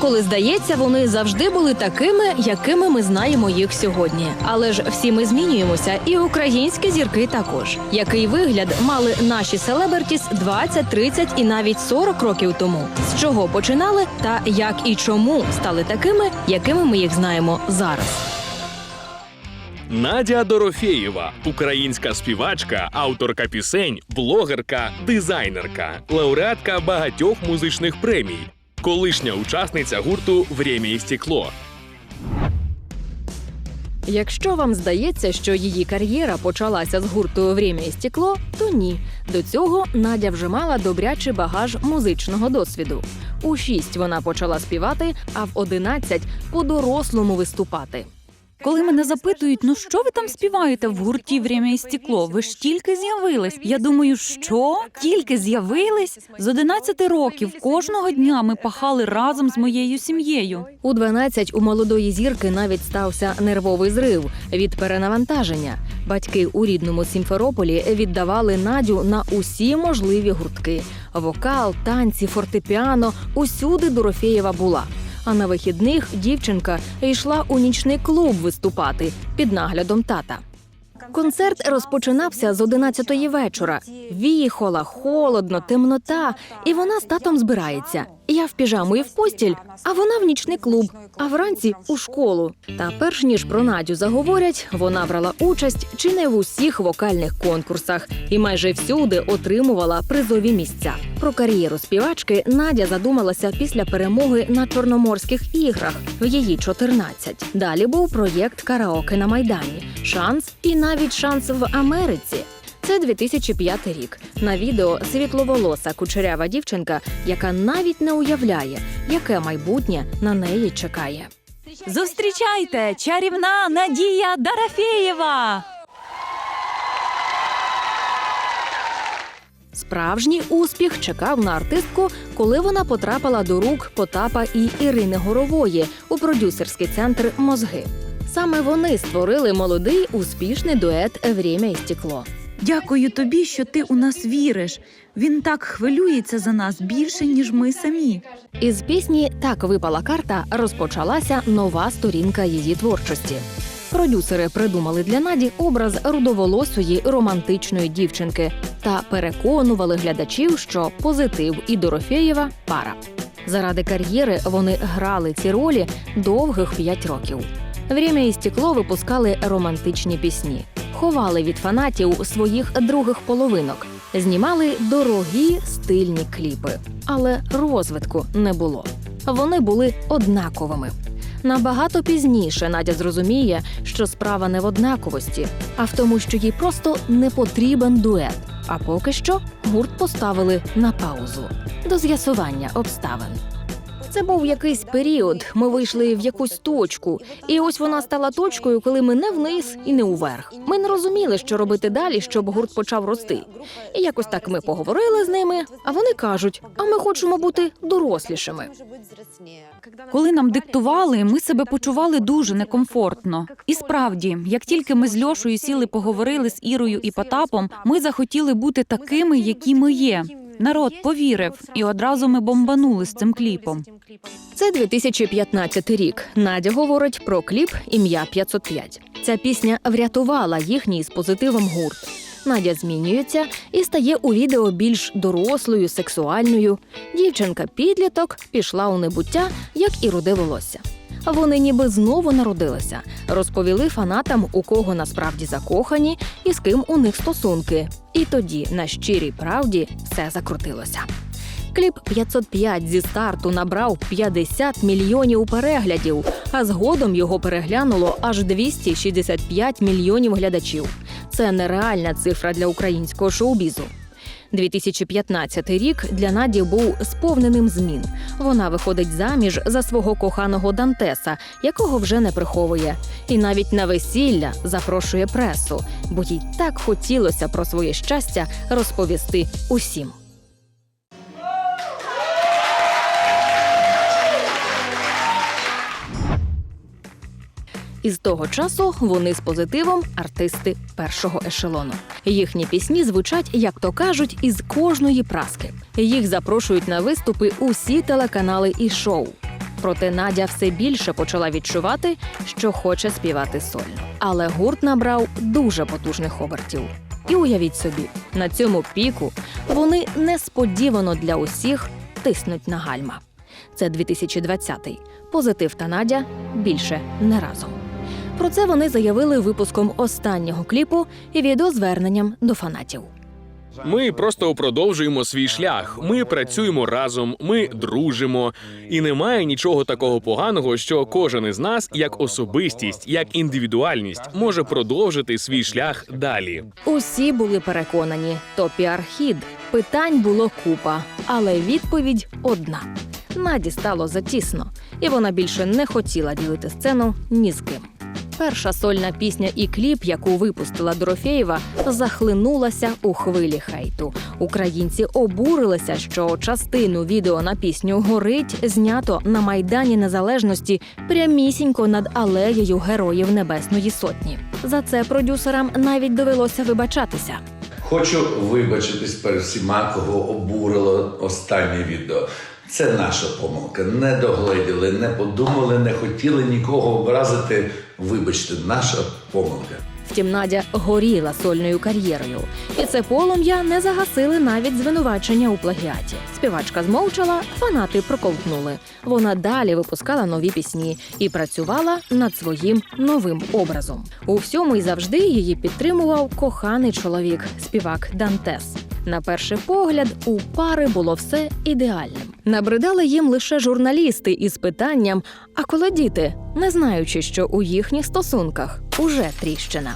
Інколи здається, вони завжди були такими, якими ми знаємо їх сьогодні. Але ж всі ми змінюємося, і українські зірки також. Який вигляд мали наші селебертіс 20, 30 і навіть 40 років тому? З чого починали, та як і чому стали такими, якими ми їх знаємо зараз? Надя Дорофєєва, українська співачка, авторка пісень, блогерка, дизайнерка, лауреатка багатьох музичних премій, колишня учасниця гурту «Время і стекло. Якщо вам здається, що її кар'єра почалася з гурту «Время і стекло, то ні. До цього Надя вже мала добрячий багаж музичного досвіду. У шість вона почала співати, а в одинадцять по-дорослому виступати. Коли мене запитують, ну що ви там співаєте в гурті «Время і стекло? Ви ж тільки з'явились. Я думаю, що тільки з'явились з 11 років. Кожного дня ми пахали разом з моєю сім'єю. У 12 у молодої зірки навіть стався нервовий зрив від перенавантаження. Батьки у рідному Сімферополі віддавали Надю на усі можливі гуртки: вокал, танці, фортепіано. Усюди Дорофєєва була. А на вихідних дівчинка йшла у нічний клуб виступати під наглядом тата. Концерт розпочинався з 11-ї вечора. Віхола, холодно, темнота, і вона з татом збирається. Я в піжаму і в постіль, а вона в нічний клуб, а вранці у школу. Та перш ніж про Надю заговорять, вона брала участь чи не в усіх вокальних конкурсах і майже всюди отримувала призові місця. Про кар'єру співачки Надя задумалася після перемоги на Чорноморських іграх в її 14. Далі був проєкт Караоке на Майдані, шанс і навіть шанс в Америці. Це 2005 рік. На відео світловолоса кучерява дівчинка, яка навіть не уявляє, яке майбутнє на неї чекає. Зустрічайте, чарівна Надія Дарафєєва! Справжній успіх чекав на артистку, коли вона потрапила до рук Потапа і Ірини Горової у продюсерський центр Мозги. Саме вони створили молодий успішний дует «Время і стекло. Дякую тобі, що ти у нас віриш. Він так хвилюється за нас більше, ніж ми самі. Із пісні Так випала карта розпочалася нова сторінка її творчості. Продюсери придумали для Наді образ рудоволосої романтичної дівчинки та переконували глядачів, що позитив і Дорофєєва пара. Заради кар'єри вони грали ці ролі довгих п'ять років. «Время і стекло випускали романтичні пісні, ховали від фанатів своїх других половинок, знімали дорогі стильні кліпи, але розвитку не було. Вони були однаковими. Набагато пізніше Надя зрозуміє, що справа не в однаковості, а в тому, що їй просто не потрібен дует. А поки що гурт поставили на паузу до з'ясування обставин. Це був якийсь період. Ми вийшли в якусь точку, і ось вона стала точкою, коли ми не вниз і не уверх. Ми не розуміли, що робити далі, щоб гурт почав рости. І якось так ми поговорили з ними. А вони кажуть: а ми хочемо бути дорослішими. Коли нам диктували, ми себе почували дуже некомфортно. І справді, як тільки ми з Льошою сіли, поговорили з Ірою і Потапом, ми захотіли бути такими, які ми є. Народ повірив, і одразу ми бомбанули з цим кліпом. Це 2015 рік. Надя говорить про кліп Ім'я 505. Ця пісня врятувала їхній з позитивом гурт. Надя змінюється і стає у відео більш дорослою, сексуальною. Дівчинка підліток пішла у небуття, як і руде волосся. Вони ніби знову народилися, розповіли фанатам, у кого насправді закохані і з ким у них стосунки. І тоді на щирій правді все закрутилося. Кліп 505 зі старту набрав 50 мільйонів переглядів, а згодом його переглянуло аж 265 мільйонів глядачів. Це нереальна цифра для українського шоу-бізу. 2015 рік для Наді був сповненим змін. Вона виходить заміж за свого коханого Дантеса, якого вже не приховує, і навіть на весілля запрошує пресу, бо їй так хотілося про своє щастя розповісти усім. І з того часу вони з позитивом артисти першого ешелону. Їхні пісні звучать, як то кажуть, із кожної праски. Їх запрошують на виступи усі телеканали і шоу. Проте Надя все більше почала відчувати, що хоче співати сольно. Але гурт набрав дуже потужних обертів. І уявіть собі, на цьому піку вони несподівано для усіх тиснуть на гальма. Це 2020-й. Позитив та Надя більше не разом. Про це вони заявили випуском останнього кліпу і відеозверненням до фанатів. Ми просто продовжуємо свій шлях. Ми працюємо разом, ми дружимо. І немає нічого такого поганого, що кожен із нас, як особистість, як індивідуальність, може продовжити свій шлях далі. Усі були переконані, то піар-хід. Питань було купа, але відповідь одна. Наді стало затісно, і вона більше не хотіла ділити сцену ні з ким. Перша сольна пісня і кліп, яку випустила Дорофєєва, захлинулася у хвилі хейту. Українці обурилися, що частину відео на пісню Горить знято на майдані Незалежності прямісінько над алеєю Героїв Небесної Сотні. За це продюсерам навіть довелося вибачатися. Хочу вибачитись перед всіма, кого обурило останнє відео. Це наша помилка. Не догледіли, не подумали, не хотіли нікого образити. Вибачте, наша помилка. Втім, Надя горіла сольною кар'єрою, і це полум'я не загасили навіть звинувачення у плагіаті. Співачка змовчала, фанати проковтнули. Вона далі випускала нові пісні і працювала над своїм новим образом. У всьому і завжди її підтримував коханий чоловік, співак Дантес. На перший погляд, у пари було все ідеальним. Набридали їм лише журналісти із питанням: а коли діти, не знаючи, що у їхніх стосунках уже тріщина.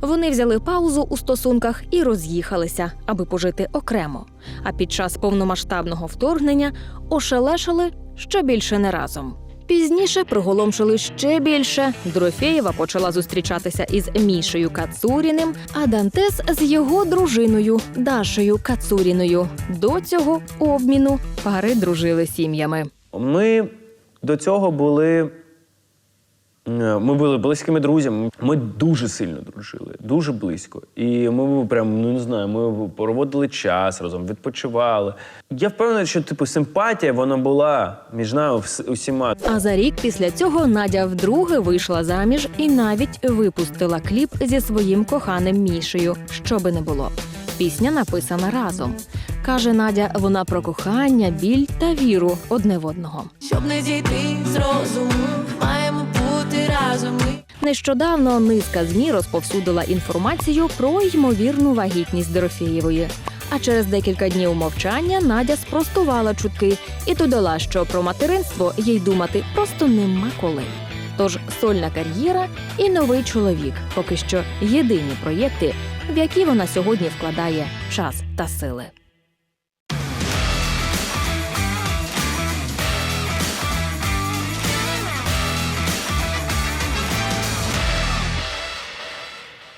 Вони взяли паузу у стосунках і роз'їхалися, аби пожити окремо. А під час повномасштабного вторгнення ошелешили ще більше не разом. Пізніше приголомшили ще більше. Дорофєєва почала зустрічатися із Мішею Кацуріним, а Дантес з його дружиною Дашею Кацуріною. До цього обміну пари дружили сім'ями. Ми до цього були. Е, Ми були близькими друзями. Ми дуже сильно дружили, дуже близько. І ми прям, ну не знаю, ми проводили час разом, відпочивали. Я впевнений, що типу симпатія вона була між нами усіма. А за рік після цього Надя вдруге вийшла заміж і навіть випустила кліп зі своїм коханим Мішею, що би не було. Пісня написана разом. Каже Надя, вона про кохання, біль та віру одне в одного. Щоб не зійти з розуму, разом. Ми Нещодавно низка змі розповсюдила інформацію про ймовірну вагітність Дорофєєвої. А через декілька днів мовчання Надя спростувала чутки і додала, що про материнство їй думати просто нема коли. Тож сольна кар'єра і новий чоловік поки що єдині проєкти, в які вона сьогодні вкладає час та сили.